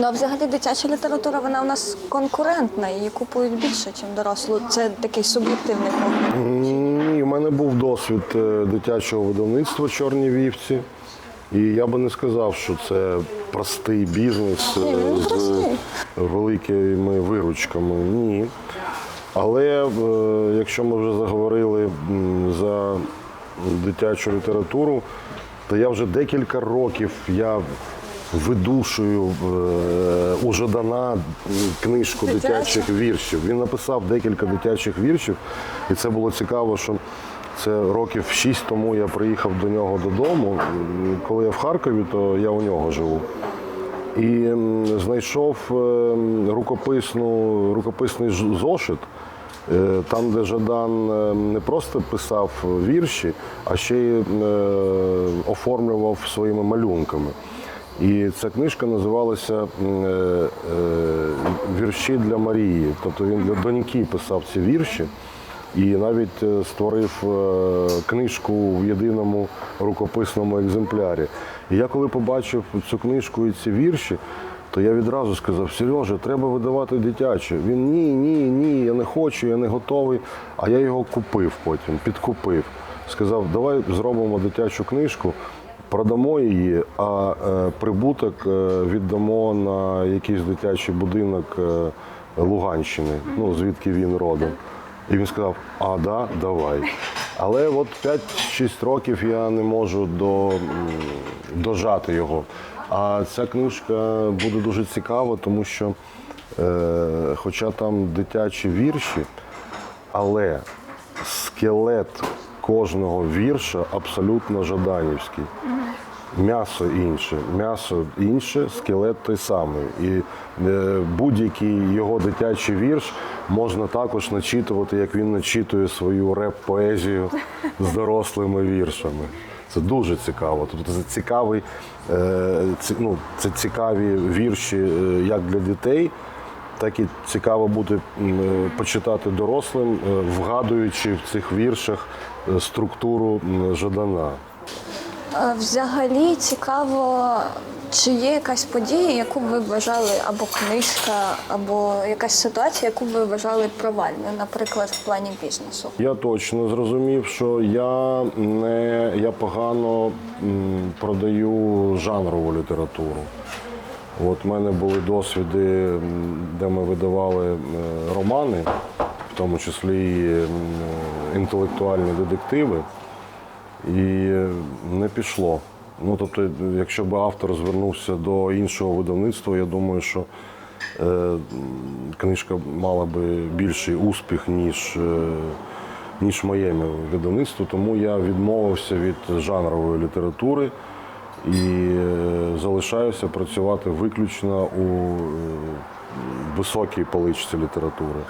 Ну а взагалі дитяча література вона у нас конкурентна, її купують більше, ніж дорослу. Це такий суб'єктивний погляд. Ні, в мене був досвід е, дитячого видавництва Чорні вівці. І я би не сказав, що це простий бізнес е, Ні, з простий. великими виручками. Ні. Але е, якщо ми вже заговорили за дитячу літературу, то я вже декілька років я видушую е, у Жадана книжку дитячих віршів. Він написав декілька дитячих віршів, і це було цікаво, що це років шість тому я приїхав до нього додому. Коли я в Харкові, то я у нього живу. І знайшов е, рукописну, рукописний зошит, е, там, де Жадан не просто писав вірші, а ще й оформлював своїми малюнками. І ця книжка називалася е, е, Вірші для Марії. Тобто він для доньки писав ці вірші. І навіть е, створив книжку в єдиному рукописному екземплярі. І я коли побачив цю книжку і ці вірші, то я відразу сказав: Сережа, треба видавати дитяче. Він ні, ні, ні, я не хочу, я не готовий. А я його купив потім, підкупив. Сказав, давай зробимо дитячу книжку. Продамо її, а е, прибуток е, віддамо на якийсь дитячий будинок е, Луганщини, ну звідки він родом. І він сказав: А, да, давай. Але от 5-6 років я не можу до, дожати його. А ця книжка буде дуже цікава, тому що, е, хоча там дитячі вірші, але скелет кожного вірша абсолютно жаданівський. М'ясо інше, м'ясо інше, скелет той самий. І е, будь-який його дитячий вірш можна також начитувати, як він начитує свою реп-поезію з дорослими віршами. Це дуже цікаво. Тобто це цікавий, е, ну, це цікаві вірші е, як для дітей, так і цікаво буде почитати дорослим, е, вгадуючи в цих віршах е, структуру Жадана. Е, Взагалі цікаво, чи є якась подія, яку ви вважали, або книжка, або якась ситуація, яку ви вважали провальною, наприклад, в плані бізнесу. Я точно зрозумів, що я не я погано продаю жанрову літературу. От в мене були досвіди, де ми видавали е, романи, в тому числі інтелектуальні детективи, і не пішло. Ну, тобто, якщо б автор звернувся до іншого видавництва, я думаю, що е, книжка мала би більший успіх, ніж, е, ніж моє видавництво. Тому я відмовився від жанрової літератури і е, залишаюся працювати виключно у е, високій поличці літератури.